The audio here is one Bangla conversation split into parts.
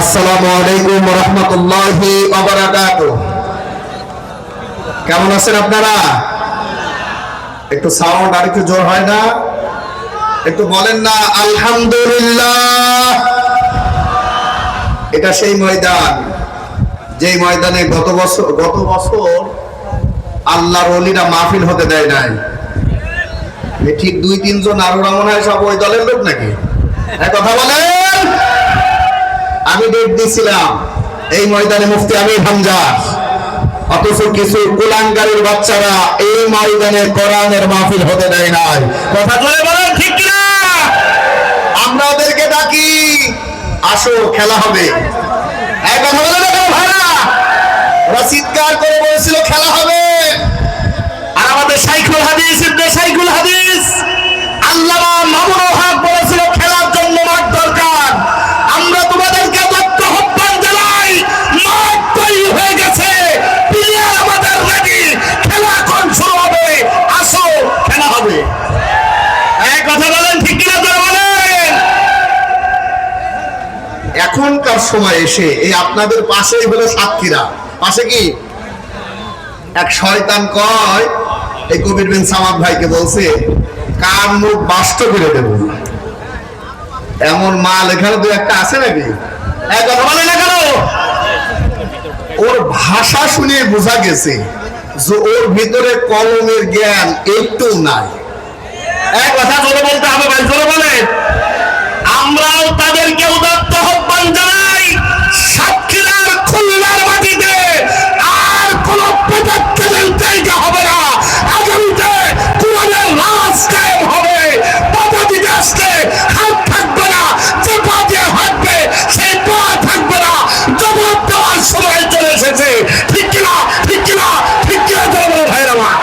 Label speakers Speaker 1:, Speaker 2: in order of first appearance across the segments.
Speaker 1: আসসালামু আলাইকুম রহমতুল্লাহি আর হয় এটা সেই ময়দান, যেই ময়দানে গত বছর গত বছর আল্লাহর অলিরা মাহফিল হতে দেয় নাই। ঠিক দুই তিনজন আরোরা মনে হয় সব ওই দলের লোক নাকি? এক কথা বলেন। আমি ডেট দিছিলাম। এই ময়দানে মুফতি আমির হামজার অথচ কিছু কুলাঙ্গারের বাচ্চারা এই ময়দানে কোরআনের মাহফিল হতে দেয় নাই। কথা বলে বলেন, ঠিক কিনা? আমরা ওদেরকে ডাকি, আসো, খেলা হবে। এক কথা বলে না কেন ভাইরা? ওরা চিৎকার করে বলেছিল, খেলা হবে। আর আমাদের সাইকুল হাদিস, ইবনে সাইকুল হাদিস, আল্লামা মামুনুল হক বলেছিল খেলার জন্য মাঠ দরকার আমরা তোমাদেরকে দত্ত আহ্বান জানাই মাঠ তৈরি হয়ে গেছে প্লেয়ার আমাদের রেডি খেলা এখন শুরু হবে আসো খেলা হবে এক কথা বলেন ঠিক কিনা করে বলেন এখনকার সময় এসে এই আপনাদের পাশেই হলো সাতক্ষীরা। পাশে কি? এক শয়তান কয়, এই কবির বিন সামাদ ভাইকে বলছে, কার মুখ বাস্ত করে দেব? এমন মাল এখানে দু একটা আছে নাকি? বলে কেন? ওর ভাষা শুনে বোঝা গেছে যে ওর ভিতরে কলমের জ্ঞান একটু নাই। এক কথা জোরে বলতে হবে, ভাই বলে আমরাও তাদেরকে উদাত্ত আহ্বান জানাই সাতক্ষীরার খুলনার মাটিতে আর কোন পদক্ষেপের জায়গা হবে না আগামীতে কোরআনের রাজ কায়েম হবে বাধা দিতে আসলে হাত থাকবে না যে পা দিয়ে হাঁটবে সেই পা থাকবে না জবাব দেওয়ার সময় চলে এসেছে ঠিক কিনা ঠিক কিনা ঠিক কিনা চলো ভাইরা আমার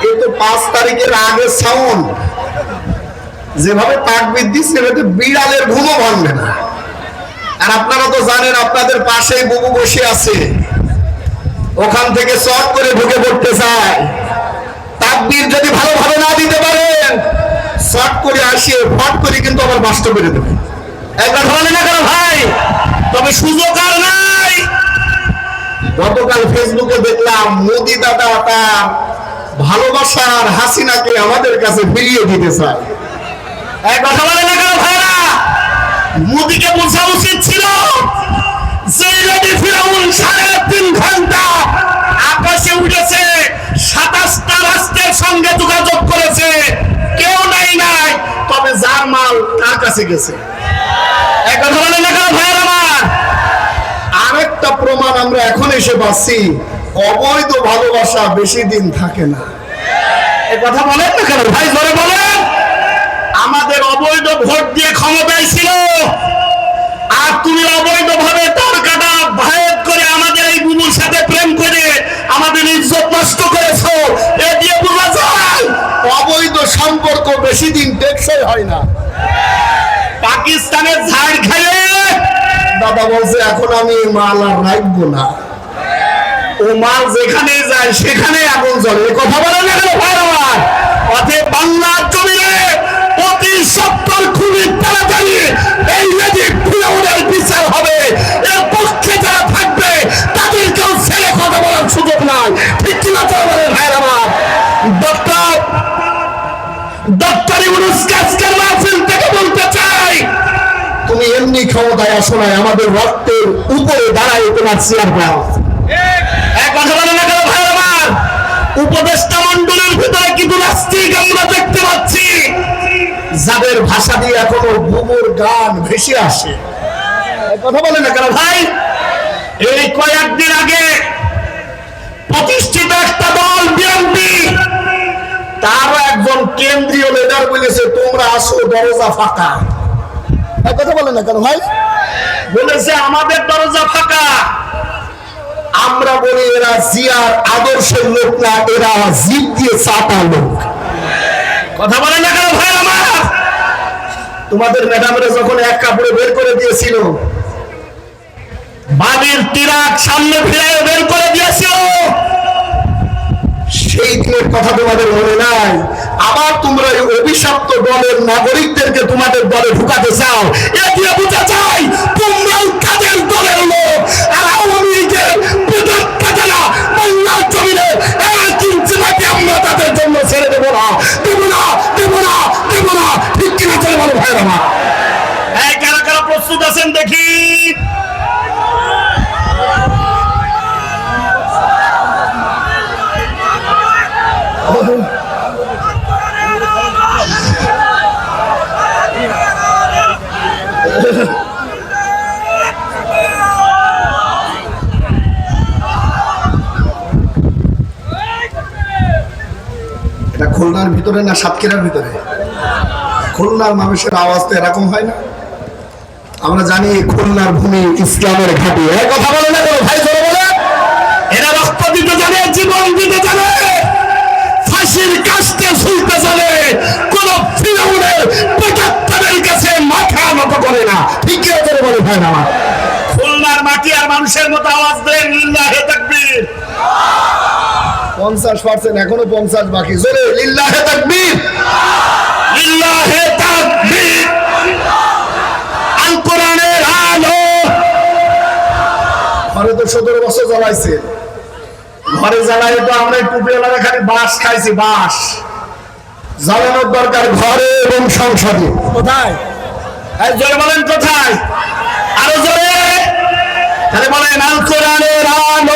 Speaker 1: এই তো তারিখের আগে সাউন্ড যেভাবে তাকবির দিচ্ছে এতে বিড়ালের ঘুমও ভাঙবে না। আর আপনারা তো জানেন, আপনাদের পাশেই বুবু বসে আছে। ওখান থেকে চট করে ঢুকে পড়তে চায়। তাকবির যদি ভালোভাবে না দিতে পারেন শর্ট করে আসিয়ে ফট করে কিন্তু আবার বাস্ত করে দেবে। একবার ধরনের না কেন ভাই। তবে সুযোগ আর নাই। গতকাল ফেসবুকে দেখলাম, মোদি দাদা তার ভালোবাসার হাসিনাকে আমাদের কাছে ফিরিয়ে দিতে চায়। এক কথা বলে না কেন ভাইরা? মোদিকে বোঝা উচিত ছিল ফিরাউন সাড়ে তিন ঘণ্টা আকাশে উঠেছে সাতাশটা রাষ্ট্রের সঙ্গে যোগাযোগ করেছে। কেউ নাই নাই তবে যার মাল তার কাছে গেছে। এক কথা বলে না কেন ভাইয়ের আমার? আরেকটা প্রমাণ আমরা এখন এসে পাচ্ছি। অবৈধ ভালোবাসা বেশি দিন থাকে না। এ কথা বলেন না কেন? ভাই ধরে বলেন। আমাদের অবৈধ ভোট দিয়ে ক্ষমতায় ছিল আর তুমি অবৈধ ভাবে তার কাটা ভায়েত করে আমাদের এই বুবুর সাথে প্রেম করে আমাদের ইজ্জত নষ্ট করেছ। এ দিয়ে বোঝা যায় অবৈধ সম্পর্ক বেশি দিন টেকসই হয় না। পাকিস্তানের ঝাড় খেয়ে দাদা বলছে এখন আমি মাল আর রাখব না। ও মাল যেখানে যায়, সেখানে আগুন জ্বলে। কথা বলে না কেন, ভাই আমার? অতএব বাংলার জমিনে প্রতি সপ্তাহ খুবই তাড়াতাড়ি এই নদী ফিরাউনের বিচার হবে। এর পক্ষে যারা থাকবে, তাদেরকেও ছেলে কথা বলার সুযোগ নাই। ঠিক কিনা তো বলেন ভাই আমার? ডক্টর ডক্টর ইউনুসকে আজকের মাহফিল থেকে বলতে চাই, তুমি এমনি ক্ষমতায় আসো আমাদের রক্তের উপরে দাঁড়ায় তোমার চেয়ার পাও এক কথা বলে না কেন ভাই আমার উপদেষ্টা মন্ডলের ভিতরে কিন্তু নাস্তিক আমরা দেখতে পাচ্ছি। যাদের ভাষা দিয়ে এখনও বুবুর গান ভেসে আসে। কথা বলে না কেন ভাই? এই কয়েকদিন আগে প্রতিষ্ঠিত একটা দল, বিএনপি তার একজন কেন্দ্রীয় লিডার বলেছে, তোমরা আসো, দরজা ফাঁকা। কথা বলে না কেন ভাই? বলেছে, আমাদের দরজা ফাঁকা। আমরা বলি এরা জিয়ার আদর্শের লোক না এরা জিপ দিয়ে চাপা লোক। কথা বলে না কেন ভাই আমার? তোমাদের ম্যাডামরা যখন এক কাপড়ে বের করে দিয়েছিল
Speaker 2: বাড়ির তিরাক সামনে ফিরে বের করে দিয়েছিল।
Speaker 1: দিনের কথা তোমাদের মনে নাই। আবার তোমরা এই অভিশপ্ত দলের নাগরিকদেরকে তোমাদের দলে ঢুকাতে চাও।
Speaker 2: বুঝা কাদের দলের লোক। তাদের জন্য না। কারা প্রস্তুত আছেন দেখি।
Speaker 1: খুলনার ভিতরে না সাতক্ষীরার ভিতরে? খুলনার মানুষের আওয়াজ তো এরকম হয় না। আমরা জানি খুলনার ভূমি ইসলামের ঘাঁটি। কথা বলে না কেন? ভাই বলে।
Speaker 2: এরা রক্ত দিতে জানে, জীবন দিতে জানে। ফাঁসির কাস্তে জানে। ফিরাউনের পেটাত্তারের কাছে মাথা নত করে না।
Speaker 1: ঠিক আছে বলে, ভাই আমার
Speaker 2: খুলনার মাটি আর মানুষের মতো আওয়াজ দেন লিল্লাহে তাকবীর।
Speaker 1: পঞ্চাশ পার্সেন্ট এখনও পঞ্চাশ বাকি। জোরে লিল্লাহে তাকবীর।
Speaker 2: লিল্লাহে তাকবীর। আল কোরআনের আলো।
Speaker 1: ঘরে তো সতেরো বছর জ্বালাইছে। ঘরে জ্বালাই তো আমরা টুপিওয়ালারা খালি বাঁশ খাইছি বাঁশ। জ্বালানোর দরকার ঘরে এবং সংসদে।
Speaker 2: কোথায়? এই জোরে বলেন কোথায়? আরও জোরে। তাহলে বলেন আল কোরআনের আল।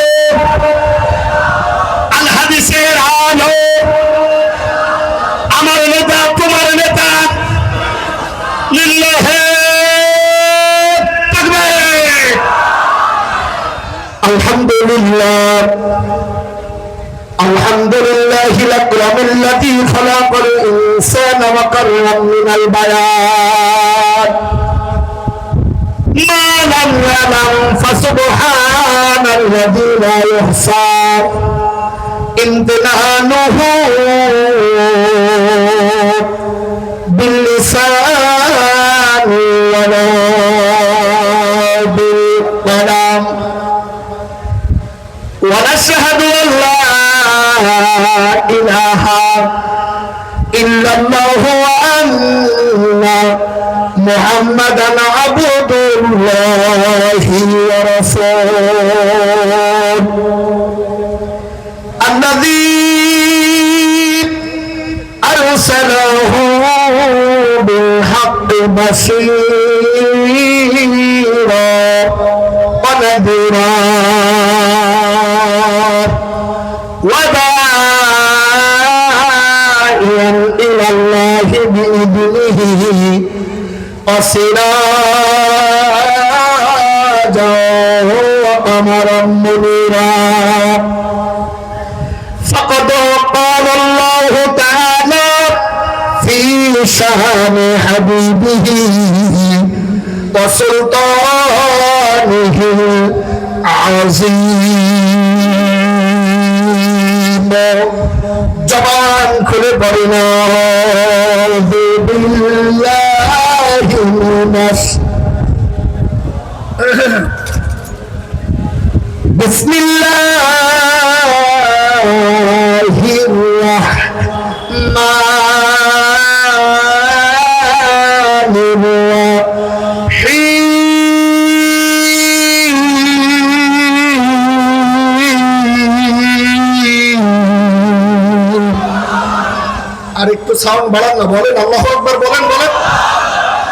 Speaker 2: হাদিসের আলো আমার নেতা তোমার নেতা লিল্লাহে তাকবীর
Speaker 1: আলহামদুলিল্লাহ الحمد لله الأكرم الذي خلق الإنسان وكرم من البيان ما لم يعلم فسبحان الذي لا يحصى امتنانه باللسان ولا بالقلم ونشهد أن لا إله إلا الله وأن محمدا عبد الله ورسوله الذي أرسله بالحق بشيرا ونذيرا আর একটু সাউন্ড বাড়ান না, বলেন, আল্লাহ আকবার বলেন বলেন।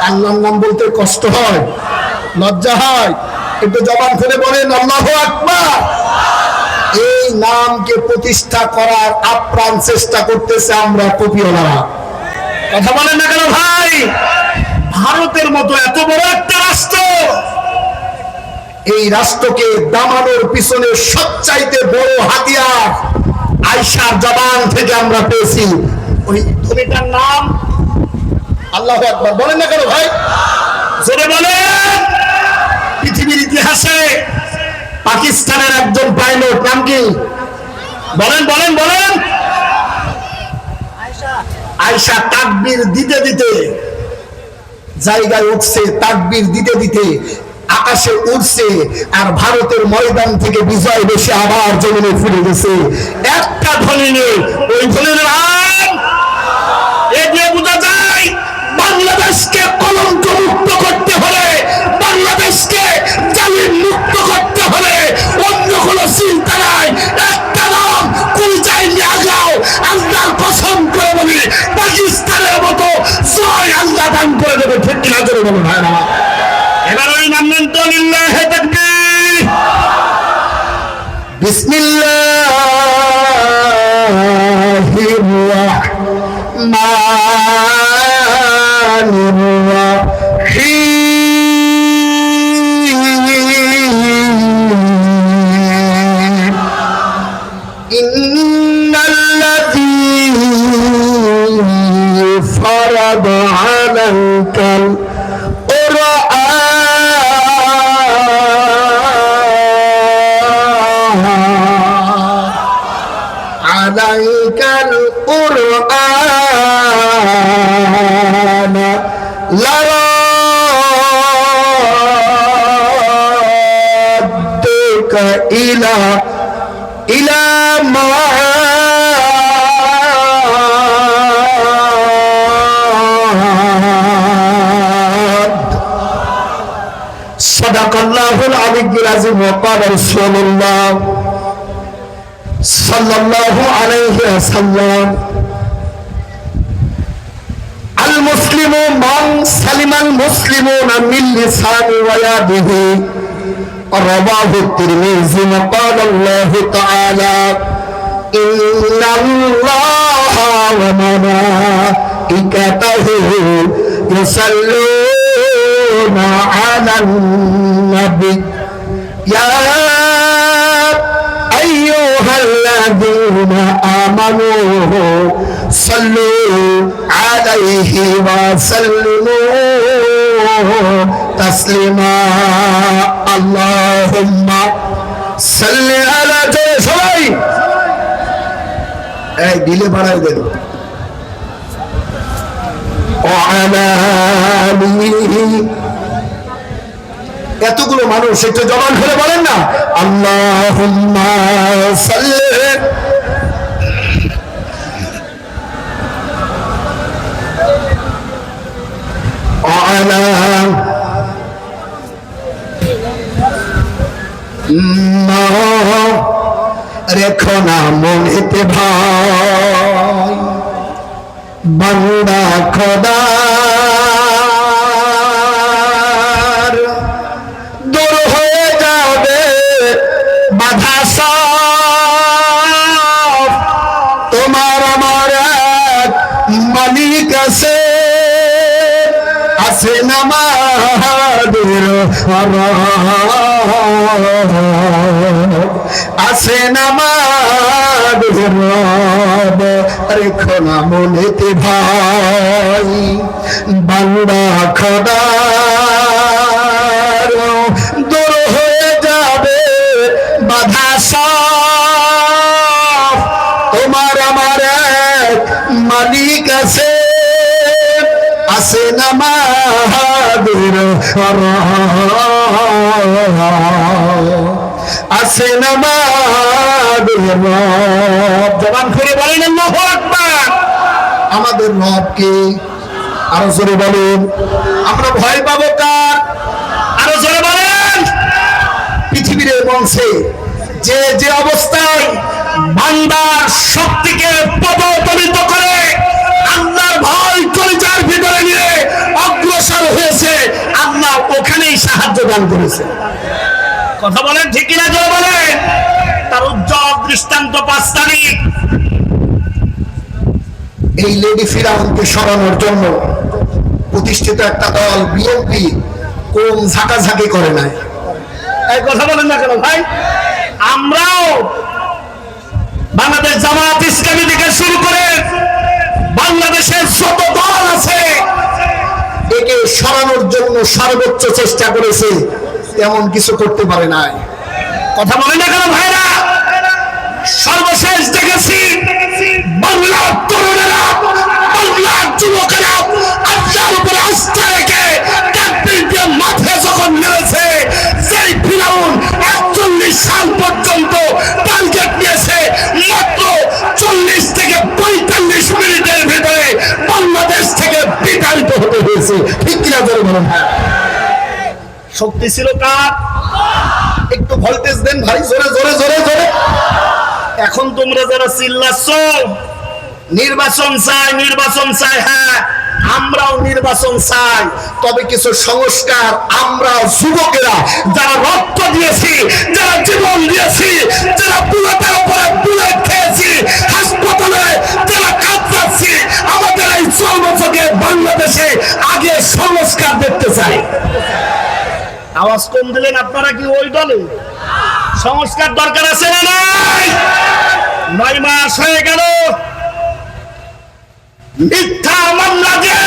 Speaker 1: আল্লাহর নাম বলতে কষ্ট হয়। লজ্জা হয়। একটু জবান খুলে বলেন এই নামকে প্রতিষ্ঠা করার আপ্রাণ চেষ্টা করতেছে আমরা কপিওয়ালারা।
Speaker 2: কথা বলেন না কেন ভাই? ভারতের মতো এত বড় একটা রাষ্ট্র,
Speaker 1: এই রাষ্ট্রকে দামানোর পিছনে সবচাইতে বড় হাতিয়ার আয়সার জবান থেকে আমরা পেয়েছি। ওই
Speaker 2: ধনীটার নাম
Speaker 1: আল্লাহ আকবার। বলেন না কেন ভাই?
Speaker 2: জোরে বলেন। ইতিহাসে
Speaker 1: পাকিস্তানের একজন পাইলট নাম কি?
Speaker 2: বলেন বলেন বলেন।
Speaker 1: আয়সা তাকবীর দিতে দিতে জায়গায় উঠছে তাকবীর দিতে দিতে আকাশে উঠছে আর ভারতের ময়দান থেকে বিজয় বেশি আবার জমিনে ফিরে গেছে।
Speaker 2: একটা ধ্বনি নেই ওই ধ্বনির নাম এ দিয়ে বোঝা যায় বাংলাদেশকে কলঙ্ক
Speaker 1: عليك القرآن عليك القرآن لردك العلي العظيم وقال رسول الله صلى الله عليه وسلم المسلم من سلم المسلمون من لسانه ويده رواه الترمذي وقال الله تعالى إن الله وملائكته يصلون على النبي يا أيها الذين آمنوا صلوا عليه وسلموا تسليما اللهم صل على সবাই এই দিলে বাড়াই দেন وعلى آله এতগুলো মানুষ একটু জবান ধরে বলেন না। আল্লাহ রেখো না মনেতে ভাই। বাংলা খদা। মালিক আছে আছে নামাদের আছে নামাদের রব। রেখো না মনেতে ভাই, বান্দা খোদার দূর হয়ে যাবে, বাধা সব নামাদের রব।
Speaker 2: জবান খুলে বলেন
Speaker 1: আমাদের রবকে আরও জোরে বলেন। আমরা ভয় পাবো কার?
Speaker 2: আরও জোরে বলেন।
Speaker 1: পৃথিবীর মঞ্চে যে যে অবস্থায়
Speaker 2: বান্দার শক্তিকে পদতলিত করে আল্লাহর ভয় কলিজার ভিতরে নিয়ে অগ্রসর হয়েছে আল্লাহ ওখানেই সাহায্য দান করেছে। কথা বলেন ঠিক কিনা জোরে বলেন? তার উজ্জ্বল দৃষ্টান্ত পাঁচ তারিখ
Speaker 1: এই লেডি ফিরাউনকে সরানোর জন্য প্রতিষ্ঠিত একটা দল বিএনপি কোন ঝাঁকাঝাঁকি করে নাই।
Speaker 2: এই কথা বলেন না কেন ভাই? আমরাও বাংলাদেশ জামাত ইসলামী থেকে শুরু করে বাংলাদেশের যত দল আছে
Speaker 1: একে সরানোর জন্য সর্বোচ্চ চেষ্টা করেছে এমন কিছু করতে পারে নাই।
Speaker 2: কথা বলে না কেন ভাইরা? সর্বশেষ দেখেছি, বাংলার তরুণেরা, বাংলার যুবকেরা উপর আস্থা রেখে যখন সেই ফিরাউন একচল্লিশ সাল
Speaker 1: পর্যন্ত বিতাড়িত হতে হয়েছে। ঠিক কিনা ধরে বলুন?
Speaker 2: শক্তি ছিল কার? একটু ভোল্টেজ দেন ভাই, জোরে জোরে জোরে জোরে। এখন তোমরা যারা চিল্লাচ্ছ, নির্বাচন চাই নির্বাচন চাই হ্যাঁ। আমরাও নির্বাচন চাই। তবে কিছু সংস্কার আমরা যুবকেরা
Speaker 1: যারা রক্ত দিয়েছি, যারা জীবন দিয়েছি, যারা বুলেটের উপরে বুলেট খেয়েছি, হাসপাতালে যারা কাঁদছি আমাদের এই চর্মচকে বাংলাদেশে আগে সংস্কার দেখতে চাই।
Speaker 2: আওয়াজ কম দিলেন আপনারা কি ওই দলে? সংস্কার দরকার আছে না নাই? নয় মাস হয়ে গেল।
Speaker 1: মিথ্যা মামলা দিয়ে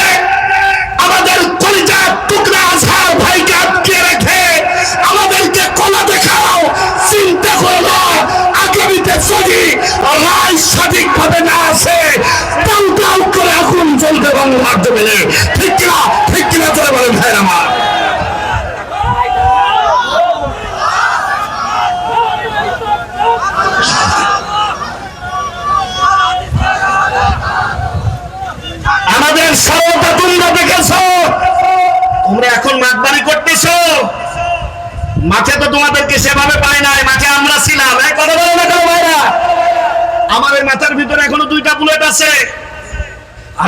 Speaker 1: আমাদের কলিজার টুকরা আসার ভাইকে আটকে রেখে আমাদেরকে কলা দেখাও, চিন্তা করল আগামীতে যদি রায় সঠিকভাবে না আসে টাউ টাউ করে আগুন জ্বলবে বাংলার জমিনে ঠিক কিনা চলে বলেন ভাই আমার আমাদের সরলতা তোমরা দেখেছ
Speaker 2: তোমরা এখন মাঠবাড়ি করতেছ? মাঠে তো তোমাদেরকে সেভাবে পাই নাই, মাঠে আমরা ছিলাম। কথা বলো না কেন ভাইরা? এই মাথার ভিতরে এখনও দুইটা বুলেট আছে।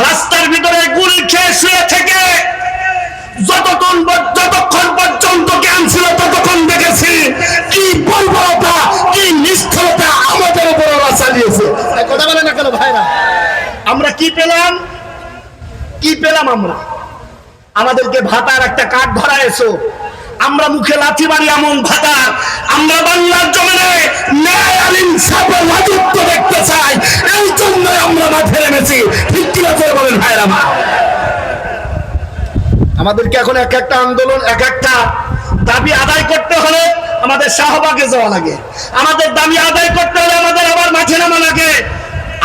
Speaker 2: রাস্তার ভিতরে গুলি খেয়ে শুয়ে থেকে
Speaker 1: যতক্ষণ যতক্ষণ পর্যন্ত জ্ঞান ছিল, ততক্ষণ দেখেছি কি বর্বরতা কি নিষ্ঠুরতা আমাদের উপর ওরা চালিয়েছে।
Speaker 2: কথা বলে না কেন ভাইরা? আমরা কি পেলাম? কি পেলাম আমরা? আমাদেরকে ভাতার একটা কাঠ ধরা এসো আমরা মুখে লাথি মারি এমন ভাতার
Speaker 1: আমরা বাংলার জমিনে ন্যায় আর ইনসাফের রাজত্ব দেখতে চাই। এই জন্যই আমরা মাঠে নেমেছি। ঠিক কিনা করে বলেন ভাইরা আমার?
Speaker 2: আমাদেরকে এখন এক একটা আন্দোলন, এক একটা দাবি আদায় করতে হলে আমাদের শাহবাগে যাওয়া লাগে। আমাদের দাবি আদায় করতে হলে আমাদের আবার মাঠে নামা লাগে।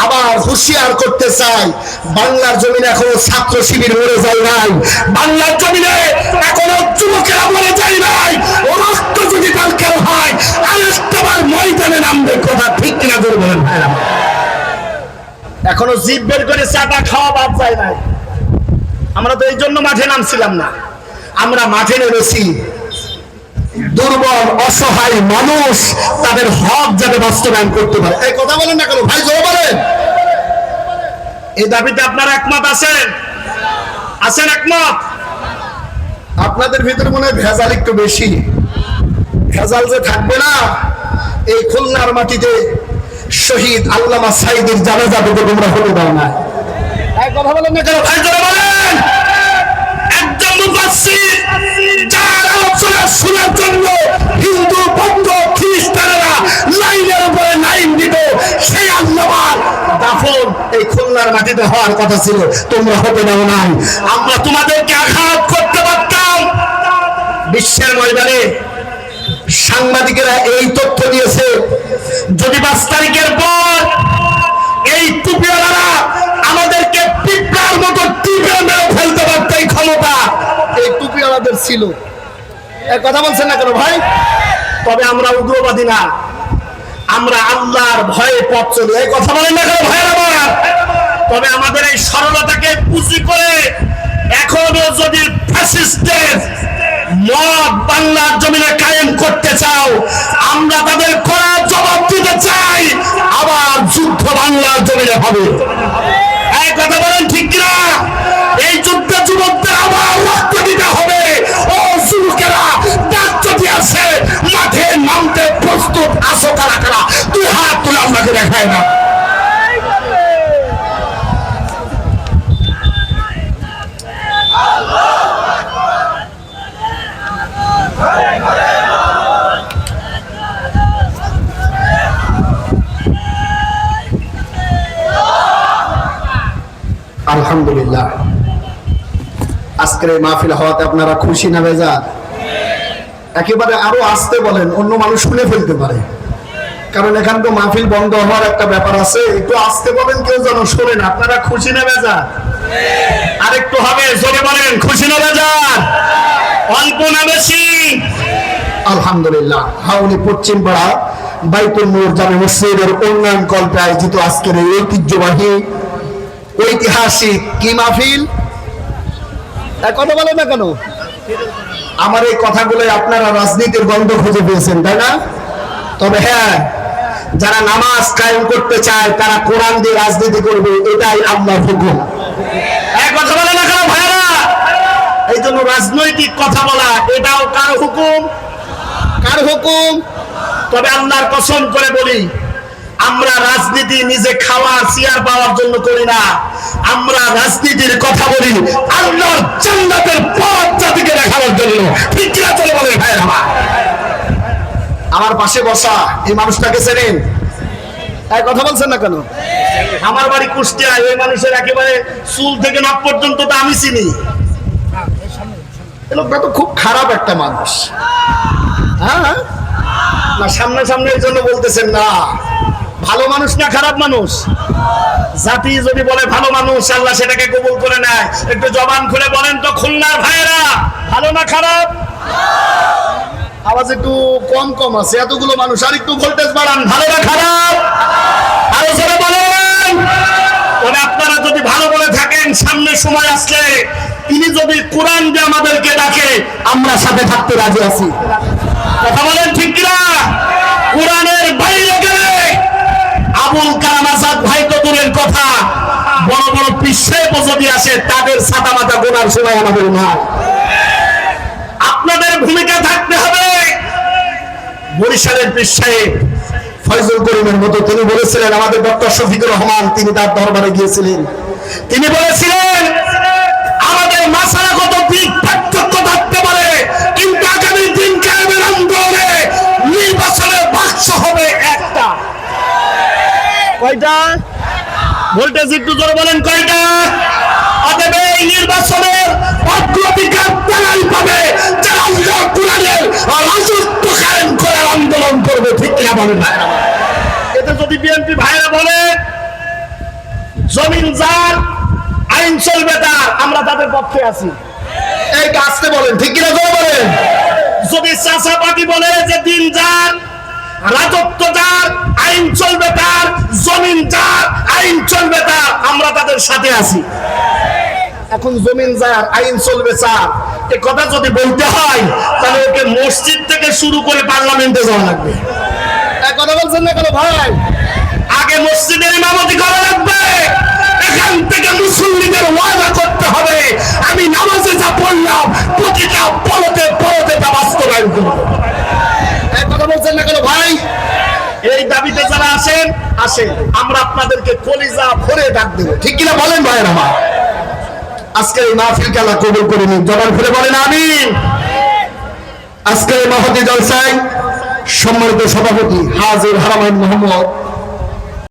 Speaker 2: আবার হুঁশিয়ার করতে চাই। বাংলার জমিনে এখনও ছাত্র শিবির মরে যায় নাই।
Speaker 1: বাংলার জমিনে এখনও যুবকেরা মরে যায় নাই। রক্ত যদি দরকার হয় আরেকটাবার ময়দানে নামবে কথা ঠিক কিনা করে বলেন।
Speaker 2: এখনও জিভ বের করে চাটা খাওয়া বাদ যায় নাই। আমরা তো এই জন্য মাঠে নামছিলাম না। আমরা মাঠে নেমেছি। দুর্বল, অসহায় মানুষ তাদের হক যাতে বাস্তবায়ন করতে পারে। এই কথা বলেন না কেন? ভাই, জোরে বলেন। এই দাবিতে আপনারা একমত আছেন আছেন একমত? আপনাদের ভিতরে মনে হয় ভেজাল একটু বেশি। ভেজাল যে থাকবে না, এই খুলনার মাটিতে শহীদ আল্লামা সাইদের জানাজা থেকে তোমরা হতে দাও না। কথা বলেন না কেন? ভাই, জোরে বলেন।
Speaker 1: একদম মুফাসসির যার আলোচনা শোনার জন্য হিন্দু বৌদ্ধ খ্রিস্টানেরা লাইনের উপরে লাইন দিত সেই আল্লাহর
Speaker 2: দাফন খুলনার মাটিতে হওয়ার কথা ছিল, তোমরা হতে দাও নাই।
Speaker 1: আমরা তোমাদেরকে আঘাত করতে পারতাম।
Speaker 2: বিশ্বের ময়দানে সাংবাদিকেরা এই তথ্য দিয়েছে,
Speaker 1: যদি পাঁচ তারিখের পর এই টুপিওয়ালারা আমাদেরকে পিঁপড়ার মতো টিপে মেরে ফেলতে পারত এই ক্ষমতা।
Speaker 2: এই টুপিওয়ালাদের ছিল। এই কথা বলছেন না কেন ভাই? তবে আমরা উগ্রবাদী না। আমরা আল্লাহর ভয়ে পথ চলি। এই কথা বলেন না কেন ভাই আমার? তবে আমাদের এই সরলতাকে পুঁজি করে এখনও যদি ফ্যাসিস্টের মদ বাংলার জমিনে কায়েম করতে চাও, আমরা তাদের কড়া জবাব দিতে চাই, আবার যুদ্ধ বাংলার জমিনে হবে। এই কথা বলেন ঠিক কিনা? এই যুদ্ধে যুবকদের আবার রক্ত দিতে হবে। ও যুবকেরা যদি আছে, মাঠে নামতে প্রস্তুত আসো কারা কারা? তুই হাত তুলে আপনাকে দেখায় না। আলহামদুলিল্লাহ। আজকের মাহফিল হওয়াতে আপনারা খুশি না বেজা একেবারে আরও আসতে বলেন, অন্য মানুষ শুনে ফেলতে পারে। কারণ এখান তো মাহফিল বন্ধ হওয়ার একটা ব্যাপার আছে, একটু আসতে বলেন, কেউ যেন শোনেন আপনারা খুশি না বেজা আরেকটু হবে, জোরে বলেন, খুশি না বেজা অল্প না বেশি? আলহামদুলিল্লাহ। হাউনি পশ্চিম পাড়া বাইতুল নূর জামে মসজিদের উন্নয়ন কল্পে আয়োজিত আজকের এই ঐতিহ্যবাহী ঐতিহাসিক কি মাহফিল? কথা বলে না কেন? আমার এই কথাগুলো আপনারা রাজনীতির গন্ধ খুঁজে পেয়েছেন তাই না? তবে হ্যাঁ যারা নামাজ কায়েম করতে চায় তারা কোরআন দিয়ে রাজনীতি করবে এটাই আল্লাহর হুকুম। এক কথা বলে না কেন ভাইরা এই জন্য রাজনৈতিক কথা বলা এটাও কার হুকুম? কার হুকুম? তবে আল্লাহর কসম করে বলি আমরা রাজনীতি নিজে খাওয়ার চেয়ার পাওয়ার জন্য করি না। আমরা রাজনীতির কথা বলি আল্লাহর জান্নাতের পথ জাতিকে দেখানোর জন্য। ঠিক কিনা চলে বলে ভাই আমার আমার পাশে বসা এই মানুষটাকে চেনেন? এক কথা বলছেন না কেন? আমার বাড়ি কুষ্টিয়া এই মানুষের একেবারে চুল থেকে নাক পর্যন্ত তো আমি চিনি। এই লোকটা তো খুব খারাপ একটা মানুষ। হ্যাঁ? না সামনে সামনে এই জন্য বলতেছেন, না। ভালো মানুষ না খারাপ মানুষ? জাতি যদি বলে ভালো মানুষ, আল্লাহ সেটাকে কবুল করে নেয়। একটু জবান খুলে বলেন তো, খুলনার ভাইয়েরা, ভালো না খারাপ? আওয়াজ একটু কম কম আছে, এতগুলো মানুষ, আর একটু ভোল্টেজ বাড়ান, ভালো না খারাপ? আরও জোরে বলেন। আপনারা যদি ভালো বলে থাকেন, সামনে সময় আসলে তিনি যদি কোরআন দিয়ে আমাদেরকে ডাকে, আমরা সাথে থাকতে রাজি আছি। কথা বলেন ঠিক কিনা? কোরআনের বাইরে গেলে আবুল কালাম আজাদ ভাই তো দূরের কথা, বড় বড় পিসায় যদি আসে তাদের ছাতা মাথা গোনার সময় আমাদের না আপনাদের ভূমিকা থাকতে হবে। বরিশালের পিসায় ফয়জুল করিমের মতো তিনি বলেছিলেন, আমাদের ডক্টর শফিকুর রহমান, তিনি তার দরবারে গিয়েছিলেন। তিনি বলেছিলেন মাসালাগত দিক পার্থক্য থাকতে পারে। কিন্তু আগামী দিন কায়েমের আন্দোলনে নির্বাচনের বাক্স হবে একটা। কয়টা? ভোল্টেজ একটু জোরে বলেন, কয়টা? আন্দোলন করবে, ঠিক কিনা বলেন? এতে যদি বিএনপি ভাইরা বলে, জমিন যার আইন চলবে তার। আমরা তাদের পক্ষে আছি। এই আসতে বলেন ঠিক কিনা জোরে বলেন? যদি চাষা পার্টি বলে যে দিন যার রাজত্ব যার আইন চলবে তার জমিন যার আইন চলবে তার আমরা তাদের সাথে আছি। এখন জমিন যার আইন চলবে চার এ কথা যদি বলতে হয় তাহলে ওকে মসজিদ থেকে শুরু করে পার্লামেন্টে যাওয়া লাগবে। এক কথা বলছেন না কেন ভাই? আগে মসজিদের ইমামতি করা লাগবে এখান থেকে মুসল্লিদের ওয়াদা করতে হবে। আমি নামাজে যা পড়লাম, প্রতিটা পরতে পরতে তা বাস্তবায়ন করব। কথা বলছেন না কেন ভাই? এই দাবিতে যারা আসেন আসেন। আমরা আপনাদেরকে কলিজা ভরে ডাক দেবো। ঠিক কিনা বলেন ভাইয়ের আমার? আজকে এই মাহফিল খেলা কবুল করে নিন জবান খুলে বলেন আমি আজকে এই মহতি জলসায় সম্মানিত সভাপতি হাজির হারামাইন মোহাম্মদ